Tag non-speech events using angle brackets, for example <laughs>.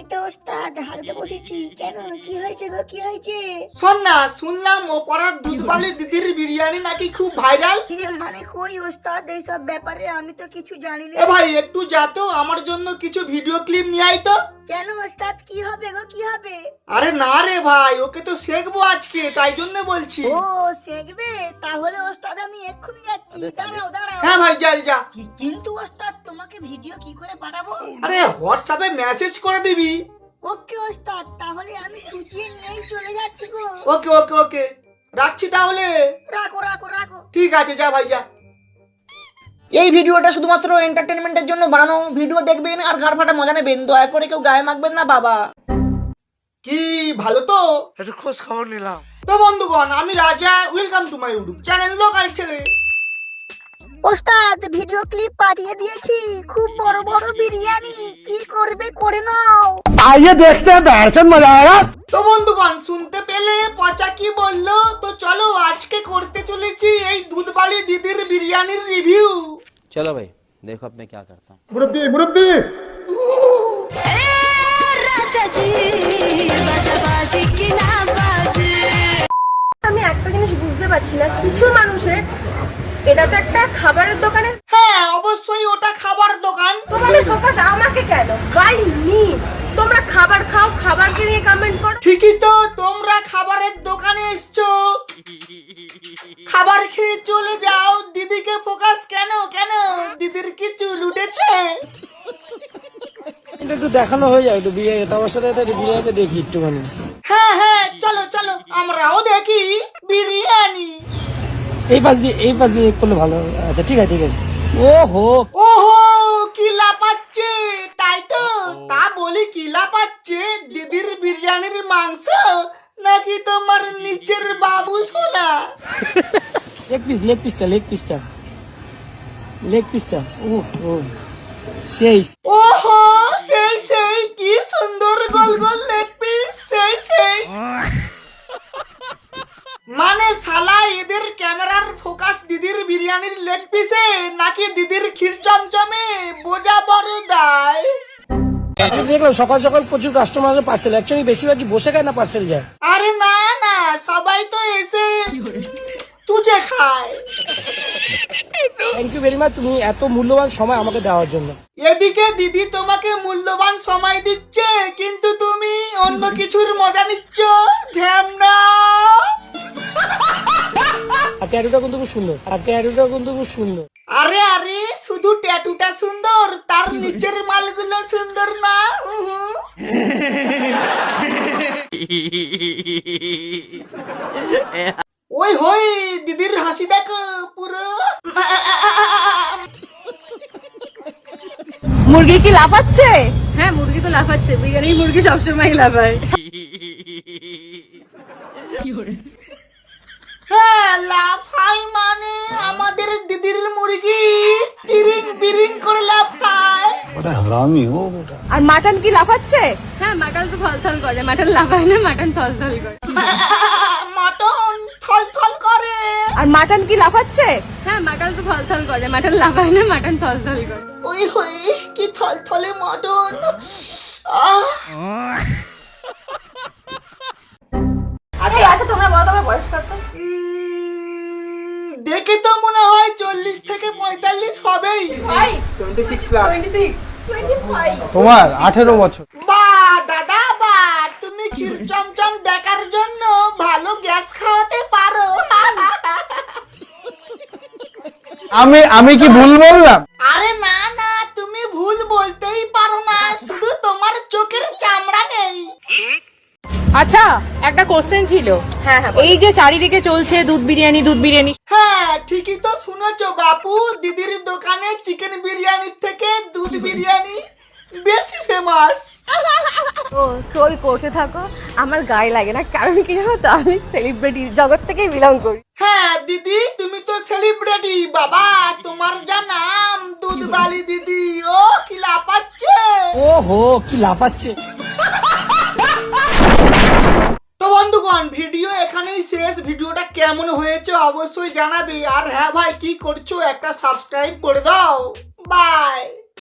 এই তো হাঁটতে বসেছি। কেন? কি হয়েছে গো? কি হয়েছে? শোন না শুনলাম ও পাড়ার দুধবালি দিদির বিরিয়ানি নাকি খুব ভাইরাল? মানে কই ওস্তাদ এইসব ব্যাপারে আমি তো কিছু জানি না। এ ভাই একটু যা তো আমার জন্য কিছু ভিডিও ক্লিপ নিয়ে আয় তো। কেন ওস্তাদ কি হবে গো? কি হবে? আরে না রে ভাই ওকে তো শেখবো আজকে তাই জন্য বলছি। ও শিখবে? তাহলে ওস্তাদ আমি এক্ষুনি যাচ্ছি। দাঁড়াও দাঁড়াও। হ্যাঁ ভাই যা যা। কিন্তু ওস্তাদ তোমাকে ভিডিও কি করে পাঠাবো? আরে হোয়াটসঅ্যাপে মেসেজ করে দিবি। ওকে ওস্তাদ তাহলে আমি ছুচিয়ে নিয়েই চলে যাচ্ছি গো। ওকে ওকে ওকে। রাখছি তাহলে। রাখো রাখো রাখো। ঠিক আছে যা ভাই যা এই ভিডিওটা শুধুমাত্র এন্টারটেনমেন্টের জন্য বানানো ভিডিও দেখবেন আর ঘাড় ফাটা মজা নেবেন। দয়া করে কেউ গায়ে মাখবেন না বাবা। কি ভালো তো? একটু খোঁজ খবর নিলাম। তো বন্ধুগণ আমি Raja welcome to my YouTube channel local ছেলে ওস্তাদ ভিডিও ক্লিপ পাঠিয়ে দিয়েছি। খুব বড় বড় বিরিয়ানি। কি করবে করে নাও। আইয়ে দেখতে বেড়ছেন মজা আয়া তো বন্ধুগণ শুনতে পেলে পচা কি বলল? তো চলো আজকে করতে চলেছি এই দুধবালি দিদির বিরিয়ানির রিভিউ চলো ভাই দেখো আপনি কি করতে মুরব্বি মুরব্বি। আমি একটা জিনিস বুঝতে পারছি না। কিছু মানুষের এটা তো একটা খাবারের দোকানে হ্যাঁ অবশ্যই ওটা খাবার দোকান। তোমাদের ফোকাস আমাকে কেন? বাই মি তোমরা খাবার খাও খাবারকে নিয়ে কমেন্ট করো। ঠিকই তো তোমরা খাবারের দোকানে এসছো। খাবার খেয়ে চলে যাও। দিদিকে ফোকাস কেন কেন? দিদির কি চুল উঠেছে একটু দেখানো হয়ে যায় একটু বিয়ে তোমার সাথে বিরিয়ানিতে দেখি একটুখানি হ্যাঁ হ্যাঁ চলো চলো আমরাও দেখি বিরিয়ানি এই পাশ দিয়ে এই পাশ দিয়ে করলে ভালো আচ্ছা ঠিক আছে ঠিক আছে। ও হো ওহো কি লাপাচ্ছে তাই তো তা বলি কি লাপাচ্ছে দিদির বিরিয়ানির মাংস? নাকি তোমার নিচের বাবু সোনা? লেগ পিস লেগ পিসটা লেগ পিসটা লেগ পিসটা ও ও। সেই ওহো সেই সেই কি সুন্দর গোল গোল লেগ পিস সেই সেই। দেখলাম সকাল সকাল প্রচুর কাস্টমার আসে পার্সেল অ্যাকচুয়ালি বেশিরভাগই বসে খায় না পার্সেল যায়? আরে না না সবাই তো এসে তুজে খায়। থ্যাংক ইউ ভেরি মাচ তুমি এত মূল্যবান সময় আমাকে দেওয়ার জন্য। এদিকে দিদি তোমাকে মূল্যবান সময় দিচ্ছে কিন্তু তুমি অন্য কিছুর মজা নিচ্ছ ঢ্যামনা আর ট্যাটুটা কিন্তু খুব সুন্দর। আর ট্যাটুটা কিন্তু খুব সুন্দর। আরে আরে শুধু সুন্দর তার নিচের মালগুলো সুন্দর না? ওই হই দিদির হাসি দেখো পুরো। মুরগি কি লাফাচ্ছে? হ্যাঁ মুরগি তো লাফাচ্ছে বিরিয়ানির মুরগি সবসময় লাফায়। হ্যাঁ লাফাই মানে আমাদের আর মাটন কি লাফাচ্ছে? হ্যাঁ মাটন তো থলথল করে। মাটন লাফায় না মাটন থলথল করে। <laughs> মটন থল থল করে। আর মাটন কি লাফাচ্ছে? হ্যাঁ মাটন তো থলথল করে। মাটন লাফায় না মাটন থলথল করে। ওই হই কি থল থলে মটন আচ্ছা আচ্ছা তোমরা বলো তোমার বয়স কত? দেখে তো মনে হয় চল্লিশ থেকে পঁয়তাল্লিশ হবেই। তোমার আঠেরো বছর। বা দাদা বা তুমি ক্ষীর চমচম দেখার জন্য ভালো গ্যাস খাওয়াতে পারো। আমি আমি কি ভুল বললাম? আরে না না তুমি ভুল বলতেই পারো না শুধু তোমার চোখের চামড়া নেই। আচ্ছা একটা কোশ্চেন ছিল। হ্যাঁ হ্যাঁ এই যে চারিদিকে চলছে দুধ বিরিয়ানি দুধ বিরিয়ানি। হ্যাঁ ঠিকই তো শুনেছো বাপু। দিদির দোকানে চিকেন বিরিয়ানির থেকে দুধ বিরিয়ানি বেশি ফেমাস ও ট্রোল করতে থাকো আমার গায়ে লাগে না কারণ কি জানো তো আমি সেলিব্রিটি জগৎ থেকেই বিলং করি। হ্যাঁ দিদি তুমি তো সেলিব্রিটি বাবা তোমার যা নাম দুধ বালি দিদি ও কি লাপাচ্ছে ও হো কি লাফাচ্ছে। বন্ধুগণ ভিডিও এখানেই শেষ। ভিডিওটা কেমন হয়েছে অবশ্যই জানাবে। আর হ্যাঁ ভাই, কি করছ? একটা সাবস্ক্রাইব করে দাও। বাই